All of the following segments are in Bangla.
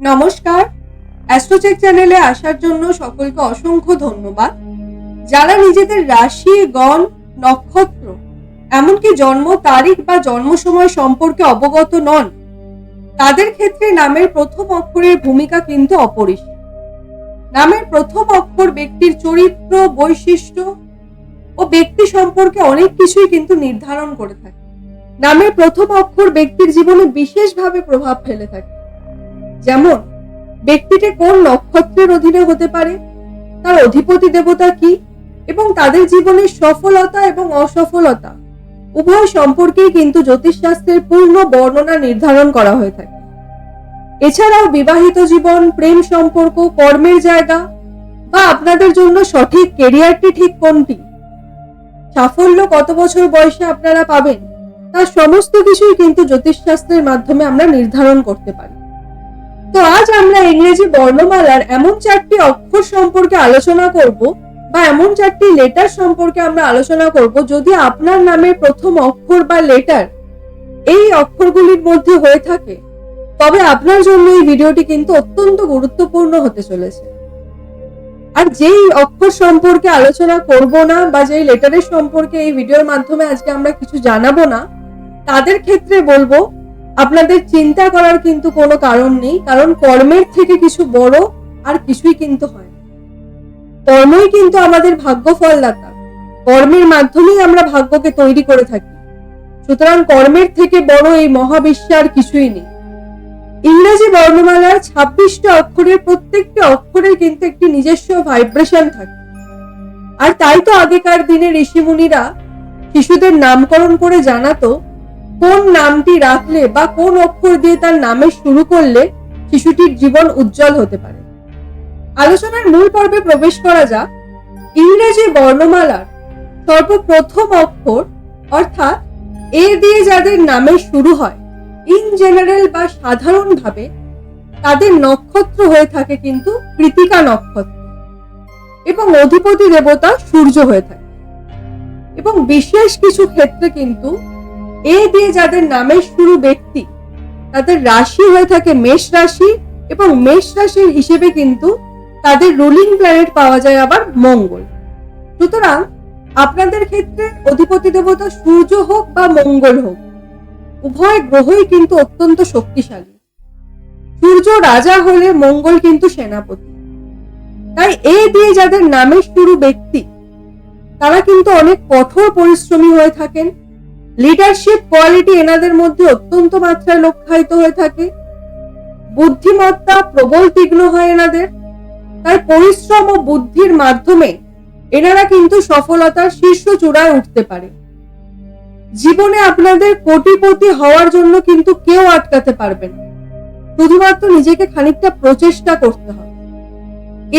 নমস্কার। অ্যাস্ট্রোচেক চ্যানেলে আসার জন্য সকলকে অসংখ্য ধন্যবাদ। যারা নিজেদের রাশি, গণ, নক্ষত্র, এমনকি জন্ম তারিখ বা জন্ম সময় সম্পর্কে অবগত নন, তাদের ক্ষেত্রে নামের প্রথম অক্ষরের ভূমিকা কিন্তু অপরিসীম। নামের প্রথম অক্ষর ব্যক্তির চরিত্র, বৈশিষ্ট্য ও ব্যক্তি সম্পর্কে অনেক কিছুই কিন্তু নির্ধারণ করে থাকে। নামের প্রথম অক্ষর ব্যক্তির জীবনে বিশেষভাবে প্রভাব ফেলে থাকে। যেমন, ব্যক্তিটি কোন নক্ষত্রের অধীনে হতে পারে, তার অধিপতি দেবতা কি, এবং তাদের জীবনের সফলতা এবং অসফলতা। উভয় সম্পর্কেই কিন্তু জ্যোতিষশাস্ত্রের পূর্ণ বর্ণনা নির্ধারণ করা হয়ে থাকে। এছাড়াও বিবাহিত জীবন, প্রেম সম্পর্ক, কর্মের জায়গা, বা আপনাদের জন্য সঠিক কেরিয়ারটি ঠিক কোনটি? সাফল্য কত বছর বয়সে আপনারা পাবেন, তার সমস্ত কিছুই কিন্তু জ্যোতিষশাস্ত্রের মাধ্যমে আমরা নির্ধারণ করতে পারি। তো আজ আমরা ইংরেজি বর্ণমালার এমন চারটি অক্ষর সম্পর্কে আলোচনা করব বা এমন চারটি লেটার সম্পর্কে আমরা আলোচনা করব যদি আপনার নামের প্রথম অক্ষর বা লেটার এই অক্ষরগুলির মধ্যে হয়ে থাকে, তবে আপনার জন্য এই ভিডিওটি কিন্তু অত্যন্ত গুরুত্বপূর্ণ হতে চলেছে। আর যেই অক্ষর সম্পর্কে আলোচনা করব না বা যেই লেটারের সম্পর্কে এই ভিডিওর মাধ্যমে আজকে আমরা কিছু জানাব না, তাদের ক্ষেত্রে বলব আপনাদের চিন্তা করার কিন্তু কোনো কারণ নেই, কারণ কর্মের থেকে কিছু বড় আর কিছুই কিন্তু হয়। কর্মই কিন্তু আমাদের ভাগ্য ফলদাতা। কর্মের মাধ্যমেই আমরা ভাগ্যকে তৈরি করে থাকি। সুতরাং কর্মের থেকে বড় এই মহাবিশ্বে আর কিছুই নেই। ইংরেজি বর্ণমালার ছাব্বিশটা অক্ষরের প্রত্যেকটি অক্ষরের কিন্তু একটি নিজস্ব ভাইব্রেশন থাকে। আর তাই তো আগেকার দিনে ঋষিমুনিরা শিশুদের নামকরণ করে জানাতো কোন নামটি রাখলে বা কোন অক্ষর দিয়ে তার নামে শুরু করলে শিশুটির জীবন উজ্জ্বল হতে পারে? আলোচনার মূল পর্বে প্রবেশ করা যাক। ইংরেজি বর্ণমালার সর্বপ্রথম অক্ষর, অর্থাৎ এ দিয়ে যাদের নামে শুরু হয়, ইন জেনারেল বা সাধারণভাবে তাদের নক্ষত্র হয়ে থাকে কিন্তু কৃতিকা নক্ষত্র এবং অধিপতি দেবতা সূর্য হয়ে থাকে। এবং বিশেষ কিছু ক্ষেত্রে কিন্তু এ দিয়ে যাদের নামের শুরু ব্যক্তি, তাদের রাশি হয়ে থাকে মেষ রাশি এবং মেষ রাশির হিসেবে কিন্তু তাদের রুলিং প্ল্যানেট পাওয়া যায় আবার মঙ্গল। সুতরাং আপনাদের ক্ষেত্রে অধিপতি দেবতা সূর্য হোক বা মঙ্গল হোক, উভয় গ্রহই কিন্তু অত্যন্ত শক্তিশালী। সূর্য রাজা হলে মঙ্গল কিন্তু সেনাপতি। তাই এ দিয়ে যাদের নামের শুরু ব্যক্তি, তারা কিন্তু অনেক কঠোর পরিশ্রমী হয়ে থাকেন লিডারশিপ কোয়ালিটি এনাদের মধ্যে অত্যন্ত মাত্রায় লক্ষায়িত হয়ে থাকে। বুদ্ধিমত্তা প্রবল তীক্ষ্ণ হয় এনাদের। তাই পরিশ্রম ও বুদ্ধির মাধ্যমে এনারা কিন্তু সফলতার শীর্ষ চূড়ায় উঠতে পারে। জীবনে আপনাদের কোটিপতি হওয়ার জন্য কিন্তু কেউ আটকাতে পারবে না। শুধুমাত্র নিজেকে খানিকটা প্রচেষ্টা করতে হবে।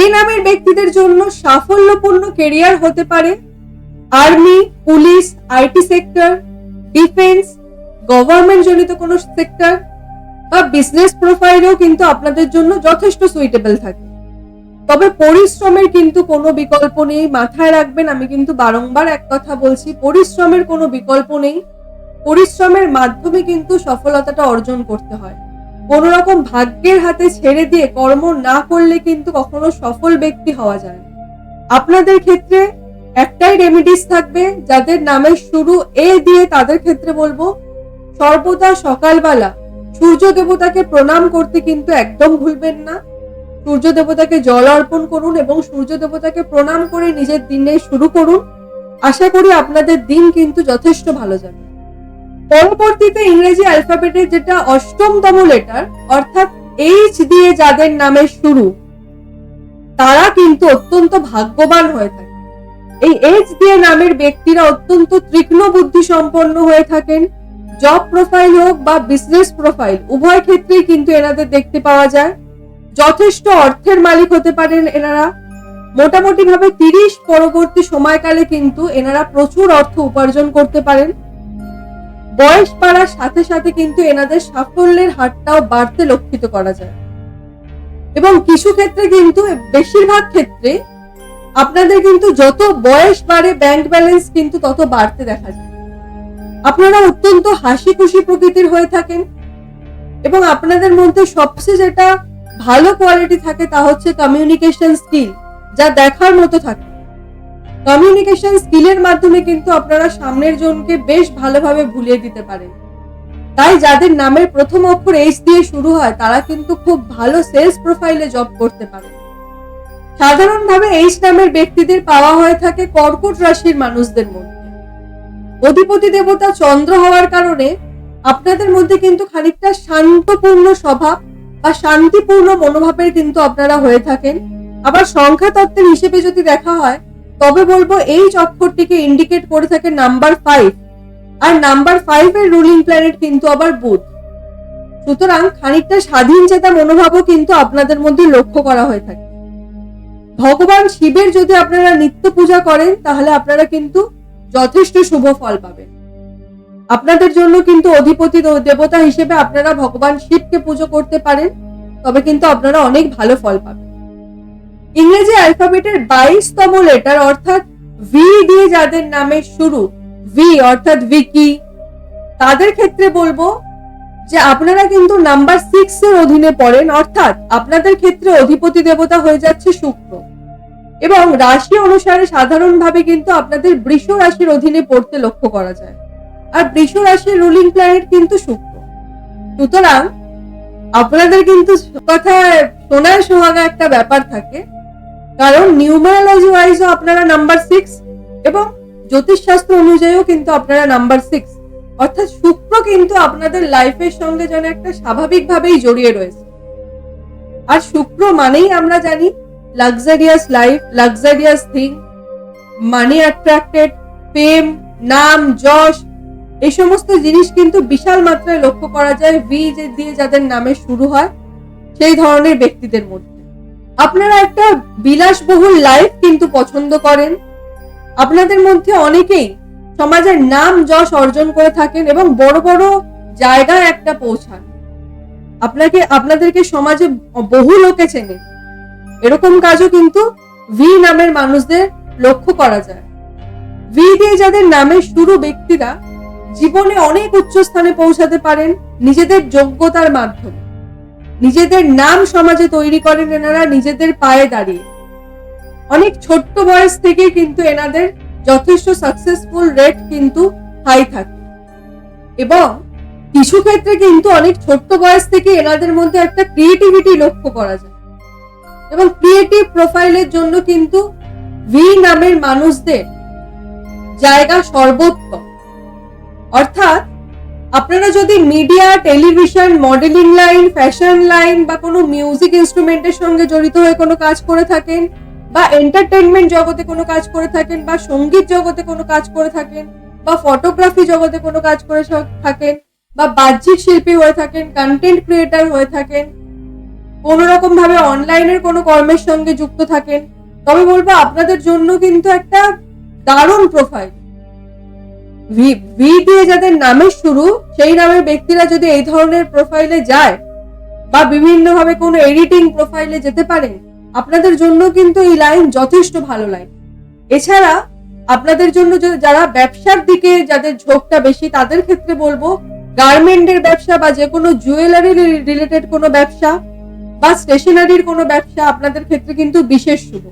এই নামের ব্যক্তিদের জন্য সাফল্যপূর্ণ কেরিয়ার হতে পারে। Army police IT sector defence government জনিত কোনো সেক্টর বা বিজনেস প্রোফাইলেও কিন্তু আপনাদের জন্য যথেষ্ট সুইটেবল থাকে। তবে পরিশ্রমের কিন্তু কোনো বিকল্প নেই, মাথায় রাখবেন, আমি কিন্তু বারংবার এক কথা বলছি, পরিশ্রমের কোনো বিকল্প নেই। পরিশ্রমের মাধ্যমে কিন্তু সফলতাটা অর্জন করতে হয়। কোনো রকম ভাগ্যের হাতে ছেড়ে দিয়ে কর্ম না করলে কিন্তু কখনো সফল ব্যক্তি হওয়া যায় আপনাদের ক্ষেত্রে একটাই রেমিডিস থাকবে, যাদের নামের শুরু এ দিয়ে তাদের ক্ষেত্রে বলব, সর্বদা সকালবেলা সূর্য দেবতাকে প্রণাম করতে কিন্তু একদম ভুলবেন না। সূর্য দেবতাকে জল অর্পণ করুন এবং সূর্য দেবতাকে প্রণাম করে নিজের দিনে শুরু করুন। আশা করি আপনাদের দিন কিন্তু যথেষ্ট ভালো যাবে। পরবর্তীতে ইংরেজি অ্যালফাবেটের যেটা অষ্টমতম লেটার অর্থাৎ এইচ দিয়ে যাদের নামের শুরু, তারা কিন্তু অত্যন্ত ভাগ্যবান হয়ে থাকে। এই এজ দিয়ে নামের ব্যক্তিরা অত্যন্ত তীক্ষ্ণ বুদ্ধি সম্পন্ন হয়ে থাকেন। জব প্রোফাইল হোক বা বিজনেস প্রোফাইল উভয় ক্ষেত্রেই কিন্তু এনাদের দেখতে পাওয়া যায়। যথেষ্ট অর্থের মালিক হতে পারেন এনারা। মোটামুটি ভাবে তিরিশ পরবর্তী সময়কালে কিন্তু এনারা প্রচুর অর্থ উপার্জন করতে পারেন। বয়স বাড়ার সাথে সাথে কিন্তু এনাদের সাফল্যের হারটাও বাড়তে লক্ষিত করা যায়। এবং কিছু ক্ষেত্রে কিন্তু, বেশিরভাগ ক্ষেত্রে আপনাদের কিন্তু যত বয়স বাড়ে ব্যাংক ব্যালেন্স কিন্তু তত বাড়তে দেখা যায়। আপনারা অত্যন্ত হাসি খুশি প্রকৃতির হয়ে থাকেন এবং আপনাদের মধ্যে সবচেয়ে যেটা ভালো কোয়ালিটি থাকে তা হচ্ছে কমিউনিকেশন স্কিল যা দেখার মতো থাকে। কমিউনিকেশন স্কিলের মাধ্যমে কিন্তু আপনারা সামনের জনকে বেশ ভালোভাবে ভুলিয়ে দিতে পারেন। তাই যাদের নামের প্রথম অক্ষর এইচ দিয়ে শুরু হয়, তারা কিন্তু খুব ভালো সেলস প্রোফাইলে জব করতে পারে। সাধারণভাবে এইচ নামের ব্যক্তিদের পাওয়া হয়ে থাকে কর্কট রাশির মানুষদের মধ্যে। অধিপতি দেবতা চন্দ্র হওয়ার কারণে আপনাদের মধ্যে কিন্তু খানিকটা শান্তপূর্ণ স্বভাব বা শান্তিপূর্ণ মনোভাবের কিন্তু আপনারা হয়ে থাকেন। আবার সংখ্যা তত্ত্বের হিসেবে যদি দেখা হয়, তবে বলব এই অক্ষরটিকে ইন্ডিকেট করে থাকে নাম্বার ফাইভ আর নাম্বার ফাইভ এর রুলিং প্ল্যানেট কিন্তু আবার বুধ। সুতরাং খানিকটা স্বাধীন চেতা মনোভাবও কিন্তু আপনাদের মধ্যে লক্ষ্য করা হয়ে থাকে। ভগবান শিবের যদি আপনারা নিত্য পূজা করেন, তাহলে আপনারা কিন্তু যথেষ্ট শুভ ফল পাবেন। আপনাদের জন্য কিন্তু অধিপতি দেবতা হিসেবে আপনারা ভগবান শিবকে পুজো করতে পারেন, তবে কিন্তু আপনারা অনেক ভালো ফল পাবেন। ইংরেজি অ্যালফাবেটের বাইশতম লেটার অর্থাৎ ভি দিয়ে যাদের নামে শুরু ভি অর্থাৎ ভিকি তাদের ক্ষেত্রে বলব যে আপনারা কিন্তু নাম্বার সিক্স এর অধীনে পড়েন, অর্থাৎ আপনাদের ক্ষেত্রে অধিপতি দেবতা হয়ে যাচ্ছে শুক্র। এবং রাশি অনুসারে সাধারণভাবে কিন্তু আপনাদের বৃষ রাশির অধীনে পড়তে লক্ষ্য করা যায়। আর বৃষ রাশির রুলিং প্ল্যানেট কিন্তু শুক্র। সুতরাং আপনাদের কিন্তু কথায় সোনায় সোহাগা একটা ব্যাপার থাকে। কারণ নিউমারোলজি ওয়াইজও আপনারা নাম্বার সিক্স এবং জ্যোতিষশাস্ত্র অনুযায়ীও কিন্তু আপনারা নাম্বার সিক্স অর্থাৎ শুক্র কিন্তু আপনাদের লাইফের সঙ্গে যেন একটা স্বাভাবিকভাবেই জড়িয়ে রয়েছে। আর শুক্র মানেই আমরা জানি luxurious life luxurious thing money attracted প্রেম নাম, যশ, এই সমস্ত জিনিস কিন্তু বিশাল মাত্রায় লক্ষ্য করা যায় ভি যে দিয়ে যাদের নামে শুরু হয়, সেই ধরনের ব্যক্তিদের মধ্যে। আপনারা একটা বিলাসবহুল লাইফ কিন্তু পছন্দ করেন। আপনাদের মধ্যে অনেকেই সমাজের নাম, যশ অর্জন করে থাকেন এবং বড় বড় জায়গায় একটা পৌঁছান। আপনাকে, আপনাদেরকে সমাজে বহু লোকে চেনে এরকম কাজও কিন্তু ভি নামের মানুষদের লক্ষ্য করা যায়। ভি দিয়ে যাদের নামে শুরু ব্যক্তিরা জীবনে অনেক উচ্চ স্থানে পৌঁছাতে পারেন নিজেদের যোগ্যতার মাধ্যমে। নিজেদের নাম সমাজে তৈরি করেন এনারা নিজেদের পায়ে দাঁড়িয়ে। অনেক ছোট্ট বয়স থেকে কিন্তু এনাদের যথেষ্ট সাকসেসফুল রেট কিন্তু হাই থাকে। এবং কিছু ক্ষেত্রে কিন্তু অনেক ছোট্ট বয়স থেকে এনাদের মধ্যে একটা ক্রিয়েটিভিটি লক্ষ্য করা যায়। এবং ক্রিয়েটিভ প্রোফাইলের জন্য কিন্তু ভি নামের মানুষদের জায়গা সর্বোত্তম। অর্থাৎ আপনারা যদি media television modelling line fashion line বা কোনো মিউজিক ইনস্ট্রুমেন্টের সঙ্গে জড়িত হয়ে কোনো কাজ করে থাকেন বা এন্টারটেনমেন্ট জগতে কোনো কাজ করে থাকেন বা সংগীত জগতে কোনো কাজ করে থাকেন বা ফটোগ্রাফি জগতে কোনো কাজ করে থাকেন বা বাহ্যিক শিল্পী হয়ে থাকেন কন্টেন্ট ক্রিয়েটার হয়ে থাকেন কোন রকম ভাবে অনলাইনের কোনো কর্মের সঙ্গে যুক্ত থাকেন। তবে বলব, আপনাদের জন্য কিন্তু একটা দারুণ প্রোফাইল ভি ভি দিয়ে যাদের নামের শুরু, সেই নামের ব্যক্তিরা যদি এই ধরনের প্রোফাইলে যায় বা বিভিন্ন ভাবে কোনো এডিটিং প্রোফাইলে যেতে পারেন আপনাদের জন্য কিন্তু এই লাইন যথেষ্ট ভালো লাইন এছাড়া, আপনাদের জন্য যারা ব্যবসার দিকে যাদের ঝোঁকটা বেশি, তাদের ক্ষেত্রে বলব গার্মেন্টের ব্যবসা বা যে কোনো জুয়েলারি রিলেটেড কোনো ব্যবসা বা স্টেশনারির কোনো ব্যবসা আপনাদের ক্ষেত্রে কিন্তু বিশেষ শুভ।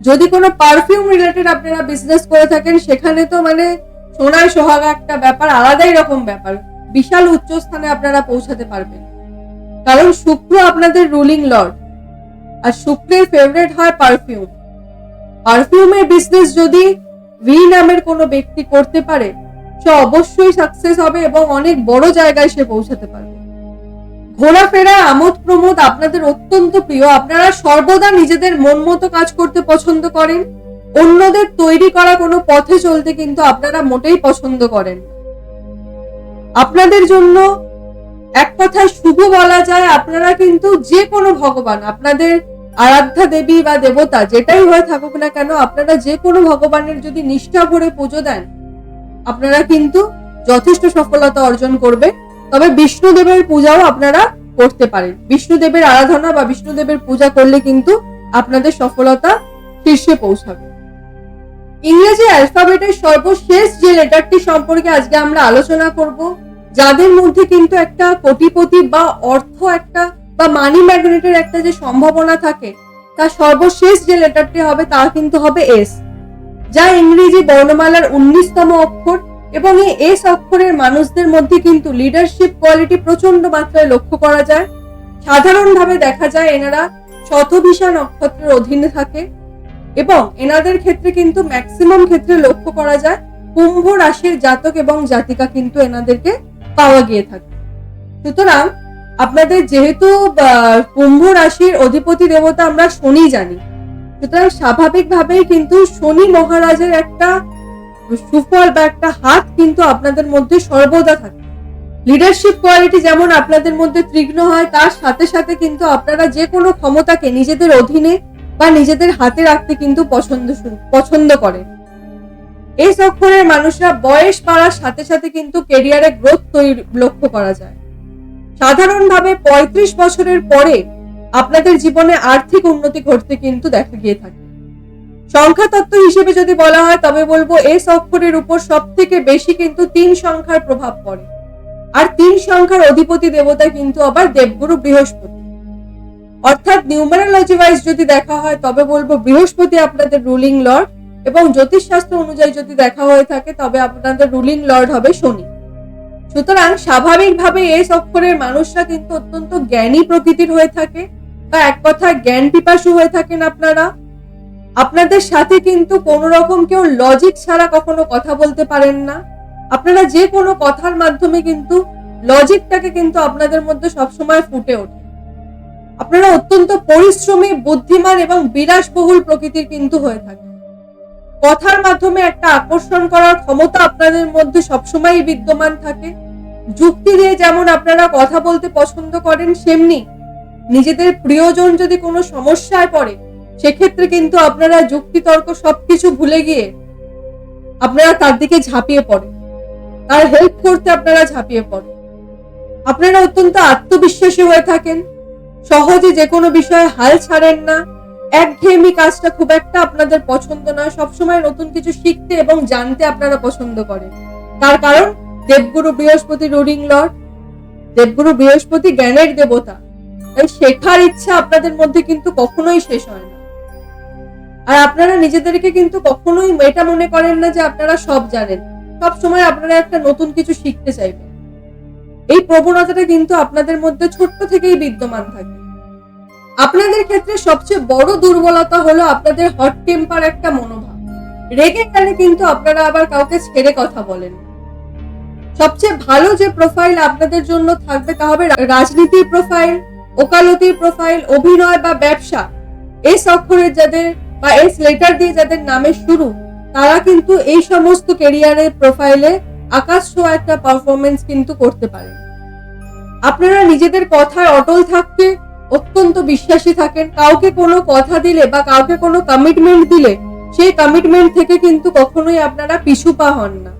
যদি কোনো পারফিউম রিলেটেড আপনারা বিজনেস করে থাকেন, সেখানে তো মানে সোনায় সোহাগা একটা ব্যাপার, আলাদাই রকম ব্যাপার। বিশাল উচ্চ স্থানে আপনারা পৌঁছাতে পারবেন। কারণ শুক্র আপনাদের রুলিং লর্ড আর শুক্রের ফেভারিট হয় পারফিউম পারফিউমের বিজনেস যদি ভি নামের কোনো ব্যক্তি করতে পারে, সে অবশ্যই সাকসেস হবে এবং অনেক বড় জায়গায় সে পৌঁছাতে পারবে। ঘোরাফেরা আমোদ প্রমোদ আপনাদের অত্যন্ত প্রিয়। আপনারা সর্বদা নিজেদের মন মতো কাজ করতে পছন্দ করেন। অন্যদের তৈরি করা কোনো পথে চলতে কিন্তু আপনারা মোটেই পছন্দ করেন আপনাদের জন্য এক কথায় শুভ বলা যায়, আপনারা কিন্তু যে কোনো ভগবান, আপনাদের আরাধ্যা দেবী বা দেবতা, যেটাই হয়ে থাকুক না কেন, আপনারা যে কোনো ভগবানের যদি নিষ্ঠা ভরে পুজো দেন, আপনারা কিন্তু যথেষ্ট সফলতা অর্জন করবে তবে বিষ্ণুদেবের পূজাও আপনারা করতে পারেন। বিষ্ণুদেবের আরাধনা বা বিষ্ণুদেবের পূজা করলে কিন্তু আপনাদের সফলতা শীর্ষে পৌঁছাবে। ইংরেজি অ্যালফাবেটের সর্বশেষ যে লেটারটি সম্পর্কে আজকে আমরা আলোচনা করব, যাদের মধ্যে কিন্তু একটা কোটিপতি বা অর্থ একটা বা মানি ম্যাগনেটের একটা যে সম্ভাবনা থাকে, তার সর্বশেষ যে লেটারটি হবে তা কিন্তু হবে এস যা ইংরেজি বর্ণমালার উনিশতম অক্ষর। এবং এই এস অক্ষরের মানুষদের মধ্যে কিন্তু লিডারশিপ কোয়ালিটি প্রচণ্ড মাত্রায় লক্ষ্য করা যায়। সাধারণভাবে দেখা যায় এনারা শতভিষা নক্ষত্রের অধীনে থাকে এবং এনাদের ক্ষেত্রে কিন্তু ম্যাক্সিমাম ক্ষেত্রে লক্ষ্য করা যায় কুম্ভ রাশির জাতক এবং জাতিকা কিন্তু এনাদেরকে পাওয়া গিয়ে থাকে। সুতরাং আপনাদের যেহেতু কুম্ভ রাশির অধিপতি দেবতা আমরা শনি জানি। সুতরাং স্বাভাবিকভাবেই কিন্তু শনি মহারাজের একটা সুফল বা একটা হাত কিন্তু আপনাদের মধ্যে সর্বদা থাকে। লিডারশিপ কোয়ালিটি যেমন আপনাদের মধ্যে তীক্ষ্ণ হয়, তার সাথে সাথে কিন্তু আপনারা যে কোনো ক্ষমতাকে নিজেদের অধীনে বা নিজেদের হাতে রাখতে কিন্তু পছন্দ পছন্দ করেন। এই অক্ষরের মানুষরা বয়স বাড়ার সাথে সাথে কিন্তু কেরিয়ারে গ্রোথ তৈরি, লক্ষ্য করা যায়। সাধারণভাবে পঁয়ত্রিশ বছরের পরে আপনাদের জীবনে আর্থিক উন্নতি ঘটতে কিন্তু দেখা গিয়ে থাকে। সংখ্যা তত্ত্ব হিসেবে যদি বলা হয়, তবে বলব এস অক্ষরের উপর সব থেকে বেশি কিন্তু তিন সংখ্যার প্রভাব পড়ে। আর তিন সংখ্যার অধিপতি দেবতা কিন্তু আবার দেবগুরু বৃহস্পতি। অর্থাৎ নিউমারোলজি ওয়াইজ যদি দেখা হয়, তবে বলব বৃহস্পতি আপনাদের রুলিং লর্ড এবং জ্যোতিষশাস্ত্র অনুযায়ী যদি দেখা হয়ে থাকে, তবে আপনাদের রুলিং লর্ড হবে শনি। সুতরাং স্বাভাবিকভাবে এস অক্ষরের মানুষরা কিন্তু অত্যন্ত জ্ঞানী প্রকৃতির হয়ে থাকে বা এক কথায় জ্ঞান পিপাসু হয়ে থাকেন আপনারা। আপনাদের সাথে কিন্তু কোনো রকম কেউ লজিক ছাড়া কখনো কথা বলতে পারেন না। আপনারা যে কোনো কথার মাধ্যমে কিন্তু লজিকটাকে কিন্তু আপনাদের মধ্যে সবসময় ফুটে ওঠে। আপনারা অত্যন্ত পরিশ্রমী, বুদ্ধিমান এবং বিলাসবহুল প্রকৃতির কিন্তু হয়ে থাকে কথার মাধ্যমে একটা আকর্ষণ করার ক্ষমতা আপনাদের মধ্যে সবসময়ই বিদ্যমান থাকে। যুক্তি দিয়ে যেমন আপনারা কথা বলতে পছন্দ করেন, সেমনি নিজেদের প্রিয়জন যদি কোনো সমস্যায় পড়ে সেক্ষেত্রে কিন্তু আপনারা যুক্তিতর্ক সবকিছু ভুলে গিয়ে আপনারা তার দিকে ঝাঁপিয়ে পড়েন। তার হেল্প করতে আপনারা ঝাঁপিয়ে পড়েন। আপনারা অত্যন্ত আত্মবিশ্বাসী হয়ে থাকেন। সহজে যে কোনো বিষয়ে হাল ছাড়েন না। একঘেয়েমি কাজটা খুব একটা আপনাদের পছন্দ না। সবসময় নতুন কিছু শিখতে এবং জানতে আপনারা পছন্দ করেন। তার কারণ, দেবগুরু বৃহস্পতি রুলিং লর্ড। দেবগুরু বৃহস্পতি জ্ঞানের দেবতা। তাই শেখার ইচ্ছা আপনাদের মধ্যে কিন্তু কখনোই শেষ হয় না। আর আপনারা নিজেদেরকে কিন্তু কখনোই এটা মনে করেন না যে আপনারা সব জানেন। সব সময় আপনারা একটা নতুন কিছু শিখতে চাইবেন। এই প্রবণতাটা কিন্তু আপনাদের মধ্যে ছোট্ট থেকেই বিদ্যমান থাকে। আপনাদের ক্ষেত্রে সবচেয়ে বড় দুর্বলতা হলো আপনাদের হট টেম্পার একটা মনোভাব। রেগে গেলে কিন্তু আপনারা আবার কাউকে ছেড়ে কথা বলেন সবচেয়ে ভালো যে প্রোফাইল আপনাদের জন্য থাকবে তা হবে রাজনীতির প্রোফাইল ওকালতির প্রোফাইল অভিনয় বা ব্যবসা। এস অক্ষরের যাদের বা এস লেটার দিয়ে যাদের নামে শুরু, তারা কিন্তু এই সমস্ত কেরিয়ারের প্রোফাইলে আকাশ ছোঁয়া একটা পারফরমেন্স কিন্তু করতে পারেন আপনারা নিজেদের কথায় অটল থাকতে অত্যন্ত বিশ্বাসী থাকেন। কাউকে কোনো কথা দিলে বা কাউকে কোনো কমিটমেন্ট দিলে, সেই কমিটমেন্ট থেকে কিন্তু কখনোই আপনারা পিছু পা হন না।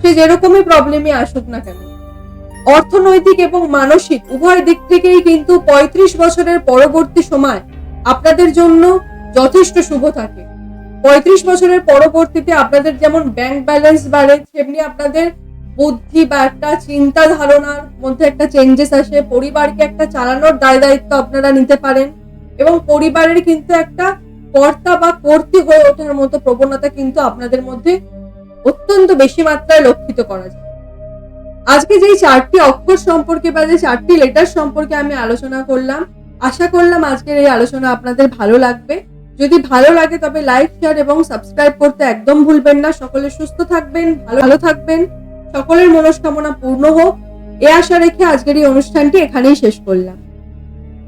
সে যেরকমই প্রবলেমে আসুক না কেন। অর্থনৈতিক এবং মানসিক উভয় দিক থেকেই কিন্তু পঁয়ত্রিশ বছরের পরবর্তী সময় আপনাদের জন্য যথেষ্ট শুভ থাকে। পঁয়ত্রিশ বছরের পরবর্তীতে আপনাদের যেমন ব্যাংক ব্যালেন্স বাড়ে, তেমনি আপনাদের বুদ্ধি বা একটা চিন্তা ধারণার মধ্যে একটা চেঞ্জেস আসে। পরিবারকে একটা চালানোর দায় দায়িত্ব আপনারা নিতে পারেন এবং পরিবারের কিন্তু একটা কর্তা বা কর্তী হয়ে ওঠার মতো প্রবণতা কিন্তু আপনাদের মধ্যে অত্যন্ত বেশি মাত্রায় লক্ষিত করা যায়। আজকে যেই চারটি অক্ষর সম্পর্কে বা যে চারটি লেটার সম্পর্কে আমি আলোচনা করলাম, আশা করলাম আজকের এই আলোচনা আপনাদের ভালো লাগবে। যদি ভালো লাগে তবে লাইক শেয়ার এবং সাবস্ক্রাইব করতে একদম ভুলবেন না। সকলে সুস্থ থাকবেন ভালো থাকবেন। সকলের মনস্কামনা পূর্ণ হোক। এ আশা রেখে আজকের এই অনুষ্ঠানটি এখানেই শেষ করলাম।